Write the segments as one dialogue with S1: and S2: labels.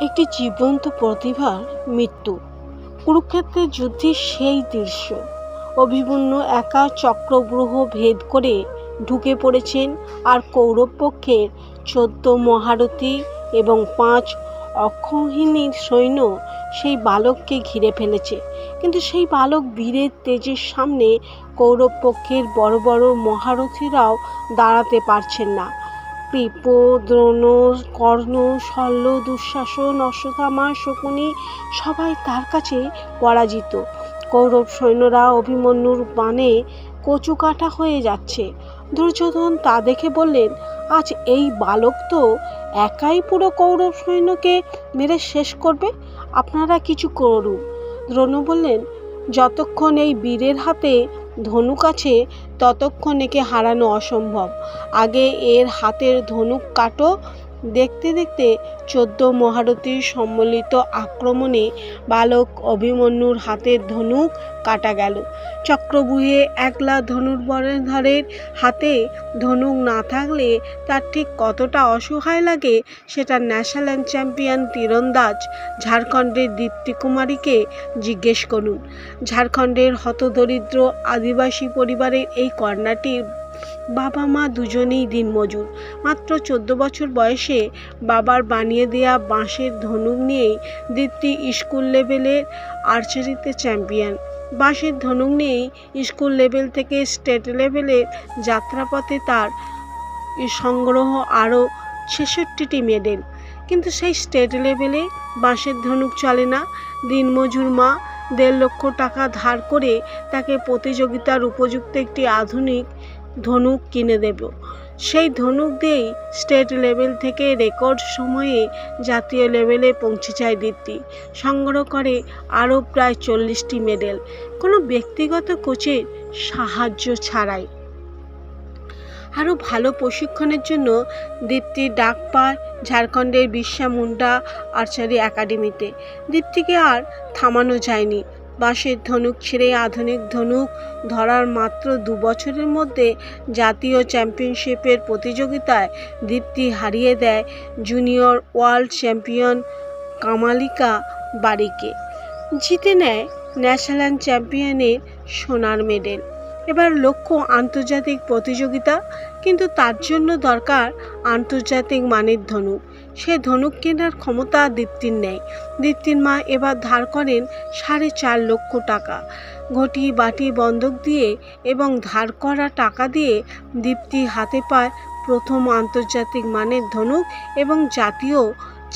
S1: একটি জীবন্ত প্রতিভার মৃত্যু। কুরুক্ষেত্রের যুদ্ধের সেই দৃশ্য। অভিমন্যু একা চক্রব্যূহ ভেদ করে ঢুকে পড়েছেন আর কৌরব পক্ষের চোদ্দ মহারথী এবং পাঁচ অক্ষৌহিণী সৈন্য সেই বালককে ঘিরে ফেলেছে। কিন্তু সেই বালক বীরের তেজের সামনে কৌরব পক্ষের বড় বড় মহারথীরাও দাঁড়াতে পারছেন না। কৃপ, দ্রোণ, কর্ণ, শল্য দুঃশাসন অশ্বত্থামা শকুনি সবাই তার কাছে পরাজিত। কৌরব সৈন্যরা অভিমন্যুর বাণে কচুকাটা হয়ে যাচ্ছে। দুর্যোধন তা দেখে বললেন, আজ এই বালক তো একাই পুরো কৌরব সৈন্যকে মেরে শেষ করবে? আপনারা কিছু করুন। দ্রোণ বললেন, যতক্ষণ এই বীরের হাতে ধনুক আছে ততক্ষণ একে হারানো অসম্ভব। আগে এর হাতের ধনুক কাটো দেখতে দেখতে চোদ্দ মহারথীর সম্মিলিত আক্রমণে বালক অভিমন্যুর হাতের ধনুক কাটা গেল। চক্রবুহে একলা ধনুর্বরধারের হাতে ধনুক না থাকলে তার ঠিক কতটা অসহায় লাগে সেটা ন্যাশনাল চ্যাম্পিয়ন তীরন্দাজ ঝাড়খণ্ডের দীপ্তি কুমারীকে জিজ্ঞেস করুন। ঝাড়খণ্ডের হতদরিদ্র আদিবাসী পরিবারের এই কন্যাটির বাবা মা দুজনেই দিনমজুর। মাত্র চোদ্দ বছর বয়সে বাবার বানিয়ে দেয়া বাঁশের ধনুক নিয়েই দীপ্তি স্কুল লেভেলের আর্চারিতে চ্যাম্পিয়ন। বাঁশের ধনুক নিয়েই স্কুল লেভেল থেকে স্টেট লেভেলের যাত্রাপথে তার সংগ্রহ আরও ছেষট্টিটি মেডেল। কিন্তু সেই স্টেট লেভেলে বাঁশের ধনুক চলে না। দিনমজুর মা দেড় লক্ষ টাকা ধার করে তাকে প্রতিযোগিতার উপযুক্ত একটি আধুনিক ধনুক কিনে দেব। সেই ধনুক দিয়েই স্টেট লেভেল থেকে রেকর্ড সময়ে জাতীয় লেভেলে পৌঁছে যায় দীপ্তি সংগ্রহ করে আরও প্রায় চল্লিশটি মেডেল কোনো ব্যক্তিগত কোচের সাহায্য ছাড়াই। আরও ভালো প্রশিক্ষণের জন্য দীপ্তি ডাক পায় ঝাড়খণ্ডের বিশ্বা মুন্ডা আর্চারি একাডেমিতে। দীপ্তিকে আর থামানো যায়নি। বাঁশের ধনুক ছেড়ে আধুনিক ধনুক ধরার মাত্র দু বছরের মধ্যে জাতীয় চ্যাম্পিয়নশিপের প্রতিযোগিতায় দীপ্তি হারিয়ে দেয় জুনিয়র ওয়ার্ল্ড চ্যাম্পিয়ন কামালিকা বাড়িকে জিতে নেয় ন্যাশনাল চ্যাম্পিয়নের সোনার মেডেল। এবার লক্ষ্য আন্তর্জাতিক প্রতিযোগিতা, কিন্তু তার জন্য দরকার আন্তর্জাতিক মানের ধনুক। সে ধনুক কেনার ক্ষমতা দীপ্তির নেয় দীপ্তির মা এবার ধার করেন সাড়ে চার লক্ষ টাকা। ঘটি বাটি বন্ধক দিয়ে এবং ধার করা টাকা দিয়ে দীপ্তি হাতে পায় প্রথম আন্তর্জাতিক মানের ধনুক এবং জাতীয়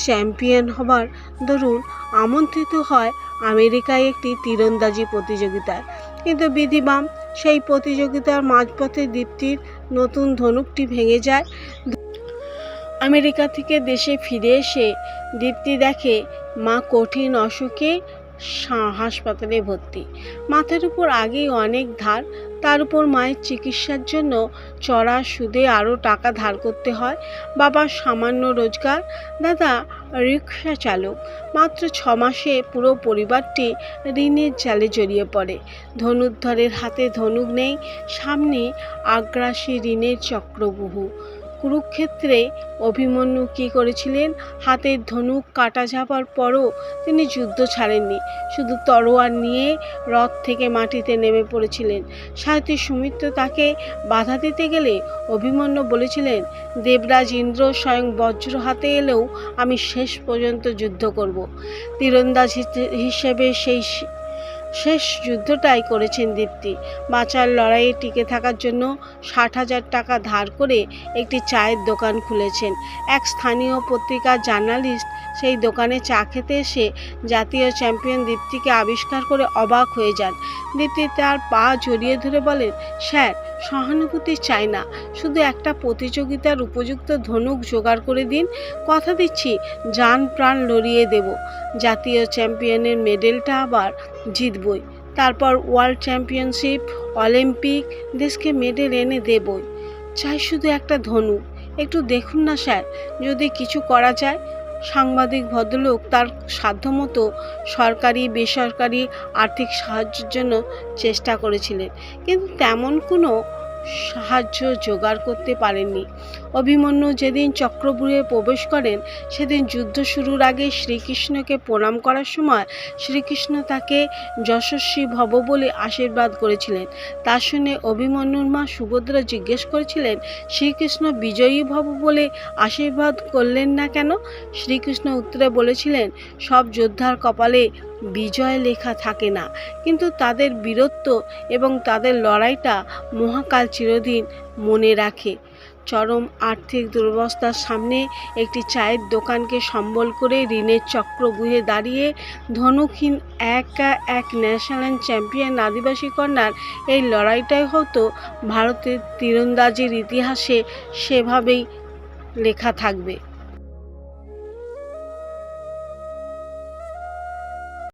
S1: চ্যাম্পিয়ন হবার। দরুন আমন্ত্রিত হয় আমেরিকায় একটি তীরন্দাজি প্রতিযোগিতায়। কিন্তু বিধিবাম, সেই প্রতিযোগিতার মাঝপথে দীপ্তির নতুন ধনুকটি ভেঙে যায়। আমেরিকা থেকে দেশে ফিরে এসে দীপ্তি দেখে মা কঠিন অসুখে হাসপাতালে ভর্তি। মাথার উপর আগেই অনেক ধার, তার উপর মায়ের চিকিৎসার জন্য চড়া সুদে আরও টাকা ধার করতে হয়। বাবার সামান্য রোজগার, দাদা রিক্সা চালক। মাত্র ছ মাসে পুরো পরিবারটি ঋণের জালে জড়িয়ে পড়ে। ধনুর্ধরের হাতে ধনুক নেই, সামনে আগ্রাসী ঋণের চক্রবহু কুরুক্ষেত্রে অভিমন্যু কী করেছিলেন? হাতের ধনুক কাটা যাবার পরও তিনি যুদ্ধ ছাড়েননি, শুধু তরোয়ার নিয়ে রথ থেকে মাটিতে নেমে পড়েছিলেন। সারথী সুমিত্র তাকে বাধা দিতে গেলে অভিমন্যু বলেছিলেন, দেবরাজ ইন্দ্র স্বয়ং বজ্র হাতে এলেও আমি শেষ পর্যন্ত যুদ্ধ করব। তীরন্দাজ হিসে- হিসেবে সেই শেষ যুদ্ধটাই করেছেন দীপ্তি। বাঁচার লড়াইয়ে টিকে থাকার জন্য ষাট হাজার টাকা ধার করে একটি চায়ের দোকান খুলেছেন। এক স্থানীয় পত্রিকার জার্নালিস্ট সেই দোকানে চা খেতে এসে জাতীয় চ্যাম্পিয়ন দীপ্তিকে আবিষ্কার করে অবাক হয়ে যান। দীপ্তি তার পা জড়িয়ে ধরে বলেন, স্যার সহানুভূতি চাই না। শুধু একটা প্রতিযোগিতার উপযুক্ত ধনুক জোগাড় করে দিন। কথা দিচ্ছি যান প্রাণ লড়িয়ে দেব। জাতীয় চ্যাম্পিয়নের মেডেলটা আবার জিতবই। তারপর ওয়ার্ল্ড চ্যাম্পিয়নশিপ, অলিম্পিক, দেশকে মেডেল এনে দেবই। চাই শুধু একটা ধনুক। একটু দেখুন না, স্যার, যদি কিছু করা যায়। সাংবাদিক ভদ্রলোক তার সাধ্যমতো সরকারি, বেসরকারি আর্থিক সাহায্যের জন্য চেষ্টা করেছিলেন। কিন্তু তেমন কোনো সাহায্য জোগাড় করতে পারেননি। অভিমন্যু যেদিন চক্রব্যূহে প্রবেশ করেন, সেদিন যুদ্ধ শুরুর আগে শ্রীকৃষ্ণকে প্রণাম করার সময় শ্রীকৃষ্ণ তাকে যশস্বী ভব বলে আশীর্বাদ করেছিলেন। তা শুনে অভিমন্যুর মা সুভদ্রা জিজ্ঞেস করেছিলেন, শ্রীকৃষ্ণ বিজয়ী ভব বলে আশীর্বাদ করলেন না কেন? শ্রীকৃষ্ণ উত্তরে বলেছিলেন, সব যোদ্ধার কপালে বিজয় লেখা থাকে না। কিন্তু তাদের বীরত্ব এবং তাদের লড়াইটা মহাকাল চিরদিন মনে রাখে। চরম আর্থিক দুরবস্থার সামনে একটি চায়ের দোকানকে সম্বল করে ঋণের চক্র গুহে দাঁড়িয়ে ধনুকহীন একা এক ন্যাশনাল চ্যাম্পিয়ন আদিবাসী কন্যার এই লড়াইটাই হতো ভারতের তীরন্দাজির ইতিহাসে সেভাবেই লেখা থাকবে।